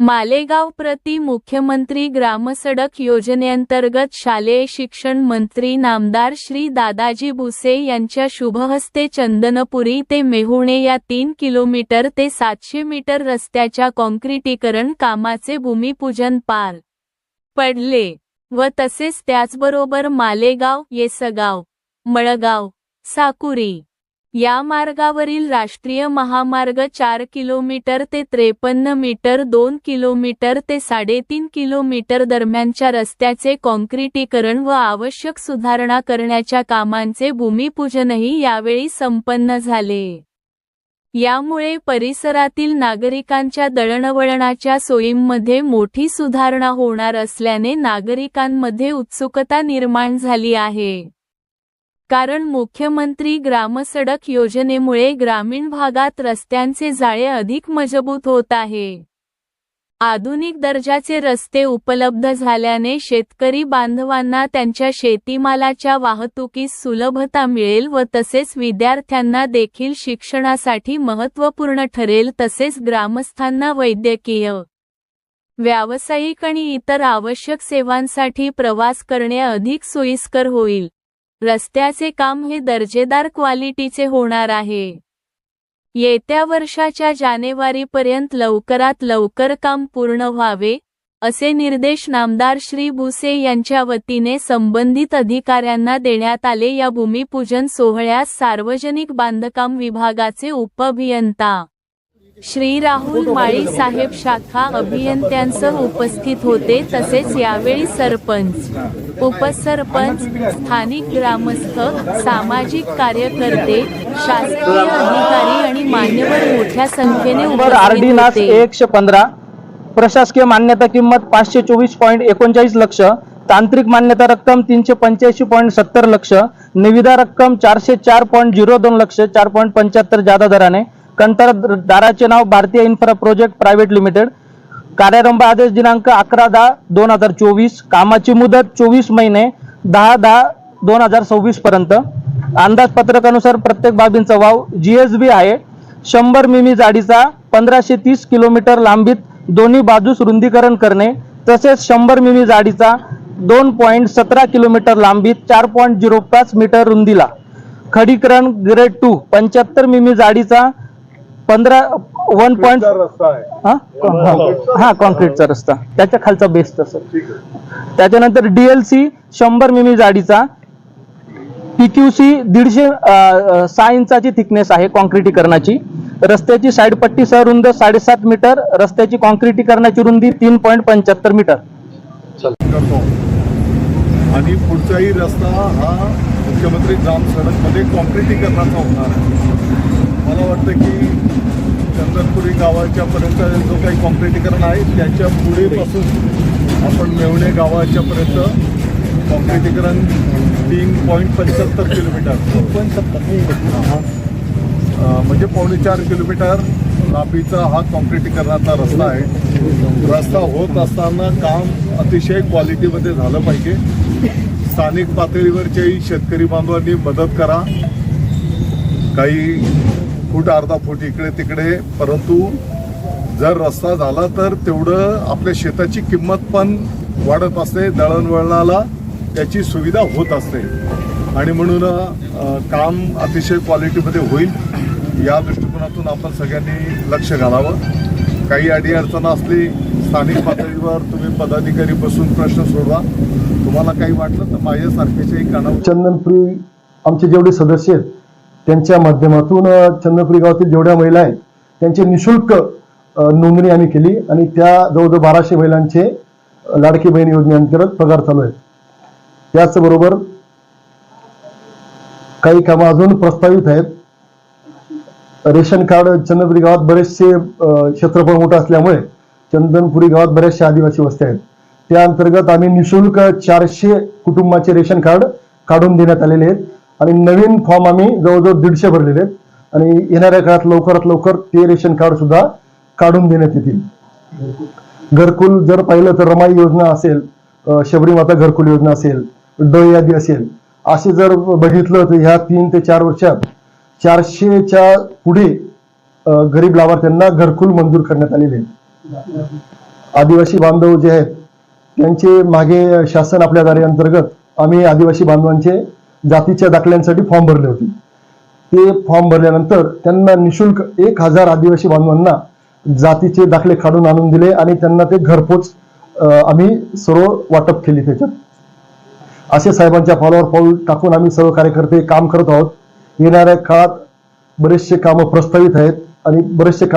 मालेगाव प्रति मुख्यमंत्री ग्रामसडक योजनेअंतर्गत शालेय शिक्षण मंत्री नामदार श्री दादाजी भुसे यांच्या शुभहस्ते चंदनपुरी ते मेहुणे या तीन किलोमीटर ते सातशे मीटर रस्त्याच्या कॉन्क्रिटीकरण कामाचे भूमिपूजन पार पडले व तसेच त्याचबरोबर मालेगाव येसगाव मळगाव साकुरी. या मार्गावरील राष्ट्रीय महामार्ग चार किलोमीटर ते त्रेपन्न मीटर दोन किलोमीटर ते साडेतीन किलोमीटर दरम्यानच्या रस्त्याचे कॉन्क्रिटीकरण व आवश्यक सुधारणा करण्याच्या कामांचे भूमिपूजनही यावेळी संपन्न झाले. यामुळे परिसरातील नागरिकांच्या दळणवळणाच्या सोयींमध्ये मोठी सुधारणा होणार असल्याने नागरिकांमध्ये उत्सुकता निर्माण झाली आहे. कारण मुख्यमंत्री ग्रामसडक योजनेमुळे ग्रामीण भागात रस्त्यांचे जाळे अधिक मजबूत होत आहे. आधुनिक दर्जाचे रस्ते उपलब्ध झाल्याने शेतकरी बांधवांना त्यांच्या शेतीमालाच्या वाहतुकीस सुलभता मिळेल व तसेच विद्यार्थ्यांना देखील शिक्षणासाठी महत्त्वपूर्ण ठरेल तसेच ग्रामस्थांना वैद्यकीय व्यावसायिक आणि इतर आवश्यक सेवांसाठी प्रवास करणे अधिक सोयीस्कर होईल. रस्त्याचे काम हे दर्जेदार क्वालिटीचे होणार आहे. येत्या वर्षाच्या जानेवारीपर्यंत लवकरात लवकर काम पूर्ण व्हावे असे निर्देश नामदार श्री भुसे यांच्या वतीने संबंधित अधिकाऱ्यांना देण्यात आले. या भूमिपूजन सोहळ्यास सार्वजनिक बांधकाम विभागाचे उपअभियंता श्री राहुल माळी साहेब शाखा अभियंत्यांसह उपस्थित होते तसेच यावेळी सरपंच उपसरपंच स्थानिक ग्रामस्थ सामाजिक कार्यकर्ते शासकीय अधिकारी आणि मान्यवर मोठ्या संख्येने उपस्थित होते. एकशे पंधरा. प्रशासकीय मान्यता किंमत पाचशे चोवीस पॉईंट एकोणचाळीस लक्ष तांत्रिक मान्यता रक्कम तीनशे पंच्याऐंशी पॉईंट सत्तर लक्ष निविदा रक्कम चारशे चार पॉईंट झिरो दोन लक्ष चार पॉईंट पंच्याहत्तर जादा दराने कंत्राटदाराचे नाव Bharatiya infra project private limited. कार्यारंभ आदेश दिनांक अकरा दहा दोन हजार चोवीस. कामाची मुदत चोवीस महिने दहा दहा दोन हजार सव्वीस पर्यंत. अंदाजपत्रकानुसार प्रत्येक बाबींचा वाव जीएसबी आहे. शंभर मिमी जाडीचा पंधराशे तीस किलोमीटर लांबीत दोन्ही बाजूस रुंदीकरण करणे तसेच शंभर मिमी जाडीचा दोन पॉईंट सतरा किलोमीटर लांबीत चार पॉईंट झिरो पाच मीटर रुंदीला. खडीकरण ग्रेड टू पंच्याहत्तर मिमी जाडीचा पंधरा वन पॉईंट हा? हा. कॉन्क्रीटचा रस्ता. त्याच्या खालचा बेस तसं. त्याच्यानंतर डीएलसी शंभर मिमी जाडीचा. पीक्यूसी दीडशे सहा इंचाची थिकनेस आहे कॉन्क्रिटीकरणाची रस्त्याची साईड पट्टी सह रुंद साडेसात मीटर रस्त्याची कॉन्क्रिटीकरणाची रुंदी तीन पॉईंट पंच्याहत्तर मीटर. आणि पुढचाही रस्ता हा मुख्यमंत्री ग्राम सडकमध्ये कॉन्क्रिटीकरणाचा होणार आहे. मला वाटतं की चंदनपुरी गावाच्या पर्यंत जो काही कॉन्क्रिटीकरण आहे त्याच्या पुढेपासून आपण मेवणे गावाच्या पर्यंत कॉन्क्रिटीकरण तीन पॉईंट पंच्याहत्तर किलोमीटर. अं, म्हणजे पावणे चार किलोमीटर लांबीचा हा कॉन्क्रिटीकरणाचा रस्ता आहे. रस्ता होत असताना काम अतिशय क्वालिटीमध्ये झालं पाहिजे. स्थानिक पातळीवरच्याही शेतकरी बांधवांनी मदत करा. काही फूट अर्धा फूट इकडे तिकडे परंतु जर रस्ता झाला तर तेवढं आपल्या शेताची किंमत पण वाढत असते दळणवळणाला त्याची सुविधा होत असते. आणि म्हणून काम अतिशय क्वालिटीमध्ये होईल या दृष्टिकोनातून आपण सगळ्यांनी लक्ष घालावं. काही अडीअडचण असली स्थानिक पातळीवर तुम्ही पदाधिकारी बसून प्रश्न सोडवा. तुम्हाला काही वाटलं तर माझ्यासारख्याच्याही कानावर चंदनपुरी आमचे जेवढे सदस्य आहेत त्यांच्या माध्यमातून चंद्रपुरी गावातील जेवढ्या महिला आहेत त्यांची निशुल्क नोंदणी आम्ही केली आणि त्या जवळजवळ बाराशे महिलांचे लाडकी बहीण योजनेअंतर्गत पगार चालू आहेत त्याचबरोबर काही कामं अजून प्रस्तावित आहेत. रेशन कार्ड चंदनपुरी गावात बरेचसे क्षेत्रफळ मोठं असल्यामुळे चंदनपुरी गावात बऱ्याचशा आदिवासी वस्त्या आहेत. त्या अंतर्गत आम्ही निशुल्क चारशे कुटुंबाचे रेशन कार्ड काढून देण्यात आलेले आहेत. आणि नवीन फॉर्म आम्ही जवळजवळ दीडशे भरलेले आहेत. आणि येणाऱ्या काळात लवकरात लवकर ते रेशन कार्ड सुद्धा काढून देण्यात येतील. घरकुल जर पाहिलं तर रमाई योजना असेल शबरी माता घरकुल योजना असेल ड यादी असेल असे जर बघितलं तर ह्या तीन ते चार वर्षात चारशेच्या पुढे गरीब लाभार्थ्यांना घरकुल मंजूर करण्यात आलेले आहेत. आदिवासी बांधव जे आहेत त्यांचे मागे शासन आपल्या दारे अंतर्गत आम्ही आदिवासी बांधवांचे जातीच्या दाखल्यांसाठी फॉर्म भरले होते. ते फॉर्म भरल्यानंतर त्यांना निशुल्क एक हजार आदिवासी बांधवांना जातीचे दाखले काढून आणून दिले आणि त्यांना ते घरपोच अं, आम्ही सर्व वाटप केली त्याच्यात. असे साहेबांच्या पावलावर पाऊल टाकून आम्ही सर्व कार्यकर्ते काम करत आहोत. येणाऱ्या काळात बरेचसे कामं प्रस्तावित आहेत आणि बरेचसे